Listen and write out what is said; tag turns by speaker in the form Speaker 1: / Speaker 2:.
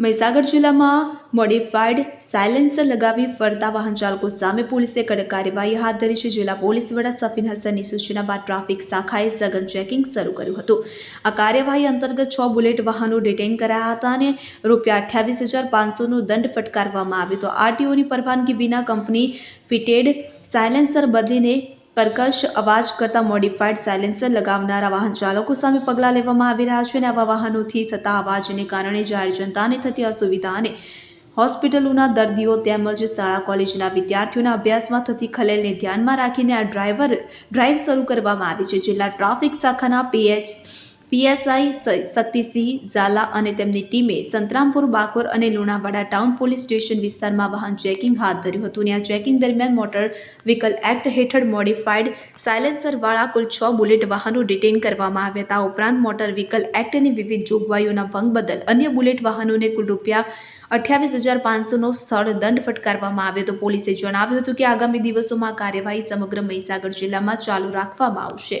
Speaker 1: મહીસાગર જિલ્લામાં modified silencer લગાવી ફરતા વાહન ચાલકો સામે પોલીસે કડક કાર્યવાહી હાથ ધરી છે. જિલ્લા પોલીસ વડા સફીન હસનની સૂચના બાદ ટ્રાફિક શાખાએ સઘન ચેકિંગ શરૂ કર્યું હતું. આ કાર્યવાહી અંતર્ગત છ બુલેટ વાહનો ડિટેઇન કરાયા હતા અને રૂપિયા અઠ્યાવીસ હજાર પાંચસોનો દંડ ફટકારવામાં આવ્યો હતો. આરટીઓની પરવાનગી વિના કંપની ફિટેડ સાયલેન્સર બદલીને કર્કશ અવાજ કરતા મોડિફાઈડ સાયલેન્સર લગાવનારા વાહન ચાલકો સામે પગલાં લેવામાં આવી રહ્યા છે અને આવા વાહનોથી થતા અવાજને કારણે જાહેર જનતાને થતી અસુવિધા અને હોસ્પિટલોના દર્દીઓ તેમજ શાળા કોલેજના વિદ્યાર્થીઓના અભ્યાસમાં થતી ખલેલને ધ્યાનમાં રાખીને આ ડ્રાઈવર ડ્રાઈવ શરૂ કરવામાં આવી છે. જિલ્લા ટ્રાફિક શાખાના પીએચ પીએસઆઈ શક્તિસિંહ ઝાલા અને તેમની ટીમે સંતરામપુર, બાકોર અને લુણાવાડા ટાઉન પોલીસ સ્ટેશન વિસ્તારમાં વાહન ચેકિંગ હાથ ધર્યું હતું અને આ ચેકિંગ દરમિયાન મોટર વ્હીકલ એક્ટ હેઠળ મોડિફાઈડ સાયલેન્સરવાળા કુલ છ બુલેટ વાહનો ડિટેઇન કરવામાં આવ્યા હતા. ઉપરાંત મોટર વ્હીકલ એક્ટની વિવિધ જોગવાઈઓના ભંગ બદલ અન્ય બુલેટ વાહનોને કુલ રૂપિયા અઠ્યાવીસ હજાર પાંચસોનો સ્થળ દંડ ફટકારવામાં આવ્યો તો પોલીસે જણાવ્યું હતું કે આગામી દિવસોમાં કાર્યવાહી સમગ્ર મહીસાગર જિલ્લામાં ચાલુ રાખવામાં આવશે.